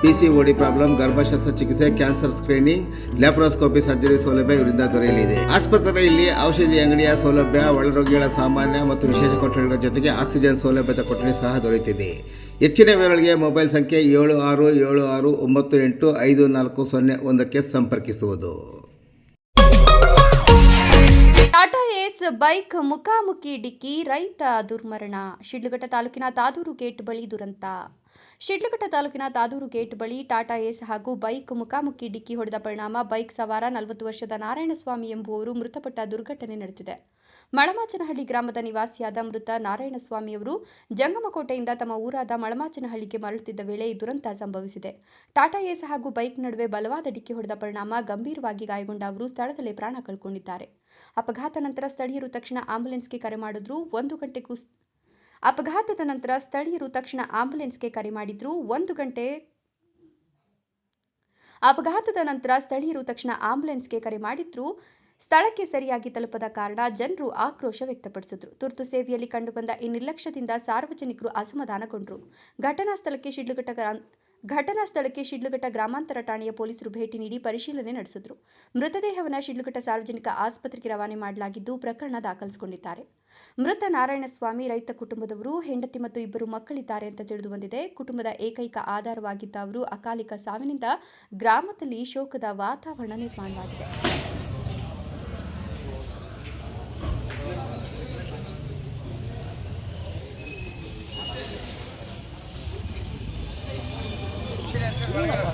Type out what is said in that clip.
P C O D problem ಗರ್ಭಶಾಸ್ತ್ರ ಚಿಕಿತ್ಸೆ cancer screening laparoscopy surgery ಸೌಲಭ್ಯ ಇವರಿಂದ ದೊರೆಯಲಿದೆ. ಆಸ್ಪತ್ರೆಯಲ್ಲಿ ಔಷಧಿ ಅಂಗಡಿಯ ಸೌಲಭ್ಯ, ಒಳರೋಗಿಗಳ ಸಾಮಾನ್ಯ ಮತ್ತು ವಿಶೇಷ ಕೊಠಡಿಗಳ ಜೊತೆಗೆ ಆಕ್ಸಿಜನ್ ಸೌಲಭ್ಯದ ಕೊಠಡಿ ಸಹ ದೊರೆಯುತ್ತಿದೆ. ಹೆಚ್ಚಿನ ವಿವರಗಳಿಗೆ ಮೊಬೈಲ್ ಸಂಖ್ಯೆ ಏಳು ಆರು ಏಳು ಆರು ಒಂಬತ್ತು ಎಂಟು ಐದು ನಾಲ್ಕು ಸೊನ್ನೆ ಒಂದಕ್ಕೆ ಸಂಪರ್ಕಿಸುವುದು. ಟಾಟಾ ಏಸ್ ಬೈಕ್ ಮುಖಾಮುಖಿ ಡಿಕ್ಕಿ ರೈತ ದುರ್ಮರಣ. ಶಿಡ್ಲಘಟ್ಟ ತಾಲೂಕಿನ ತಾದೂರು ಗೇಟ್ ಬಳಿ ದುರಂತ. ಶಿಡ್ಲಘಟ್ಟ ತಾಲೂಕಿನ ದಾದೂರು ಗೇಟ್ ಬಳಿ ಟಾಟಾ ಏಸ್ ಹಾಗೂ ಬೈಕ್ ಮುಖಾಮುಖಿ ಡಿಕ್ಕಿ ಹೊಡೆದ ಪರಿಣಾಮ ಬೈಕ್ ಸವಾರ ನಲವತ್ತು ವರ್ಷದ ನಾರಾಯಣಸ್ವಾಮಿ ಎಂಬುವರು ಮೃತಪಟ್ಟ ದುರ್ಘಟನೆ ನಡೆದಿದೆ. ಮಳಮಾಚನಹಳ್ಳಿ ಗ್ರಾಮದ ನಿವಾಸಿಯಾದ ಮೃತ ನಾರಾಯಣಸ್ವಾಮಿಯವರು ಜಂಗಮಕೋಟೆಯಿಂದ ತಮ್ಮ ಊರಾದ ಮಳಮಾಚನಹಳ್ಳಿಗೆ ಮರಳುತ್ತಿದ್ದ ವೇಳೆ ಈ ದುರಂತ ಸಂಭವಿಸಿದೆ. ಟಾಟಾ ಏಸ್ ಹಾಗೂ ಬೈಕ್ ನಡುವೆ ಬಲವಾದ ಡಿಕ್ಕಿ ಹೊಡೆದ ಪರಿಣಾಮ ಗಂಭೀರವಾಗಿ ಗಾಯಗೊಂಡ ಅವರು ಸ್ಥಳದಲ್ಲೇ ಪ್ರಾಣ ಕಳ್ಕೊಂಡಿದ್ದಾರೆ. ಅಪಘಾತ ನಂತರ ಸ್ಥಳೀಯರು ತಕ್ಷಣ ಆಂಬ್ಯುಲೆನ್ಸ್ಗೆ ಕರೆ ಮಾಡಿದ್ರು. ಒಂದು ಗಂಟೆಗೂ ಅಪಘಾತದ ನಂತರ ಸ್ಥಳೀಯರು ತಕ್ಷಣ ಆಂಬ್ಯುಲೆನ್ಸ್ಗೆ ಕರೆ ಮಾಡಿದ್ರು. ಒಂದು ಗಂಟೆ ಅಪಘಾತದ ನಂತರ ಸ್ಥಳೀಯರು ತಕ್ಷಣ ಆಂಬ್ಯುಲೆನ್ಸ್ಗೆ ಕರೆ ಮಾಡಿದ್ರು. ಸ್ಥಳಕ್ಕೆ ಸರಿಯಾಗಿ ತಲುಪದ ಕಾರಣ ಜನರು ಆಕ್ರೋಶ ವ್ಯಕ್ತಪಡಿಸಿದ್ರು. ತುರ್ತು ಸೇವೆಯಲ್ಲಿ ಕಂಡುಬಂದ ಈ ನಿರ್ಲಕ್ಷ್ಯದಿಂದ ಸಾರ್ವಜನಿಕರು ಅಸಮಾಧಾನಗೊಂಡರು. ಘಟನಾ ಸ್ಥಳಕ್ಕೆ ಶಿಡ್ಲಘಟ್ಟ ಘಟನಾ ಸ್ಥಳಕ್ಕೆ ಶಿಡ್ಲಘಟ್ಟ ಗ್ರಾಮಾಂತರ ಠಾಣೆಯ ಪೊಲೀಸರು ಭೇಟಿ ನೀಡಿ ಪರಿಶೀಲನೆ ನಡೆಸಿದ್ರು. ಮೃತದೇಹವನ್ನು ಶಿಡ್ಲಘಟ್ಟ ಸಾರ್ವಜನಿಕ ಆಸ್ಪತ್ರೆಗೆ ರವಾನೆ ಮಾಡಲಾಗಿದ್ದು ಪ್ರಕರಣ ದಾಖಲಿಸಿಕೊಂಡಿದ್ದಾರೆ. ಮೃತ ನಾರಾಯಣಸ್ವಾಮಿ ರೈತ ಕುಟುಂಬದವರು, ಹೆಂಡತಿ ಮತ್ತು ಇಬ್ಬರು ಮಕ್ಕಳಿದ್ದಾರೆ ಅಂತ ತಿಳಿದು ಬಂದಿದೆ. ಕುಟುಂಬದ ಏಕೈಕ ಆಧಾರವಾಗಿದ್ದ ಅವರು ಅಕಾಲಿಕ ಸಾವಿನಿಂದ ಗ್ರಾಮದಲ್ಲಿ ಶೋಕದ ವಾತಾವರಣ ನಿರ್ಮಾಣವಾಗಿದೆ. Buena.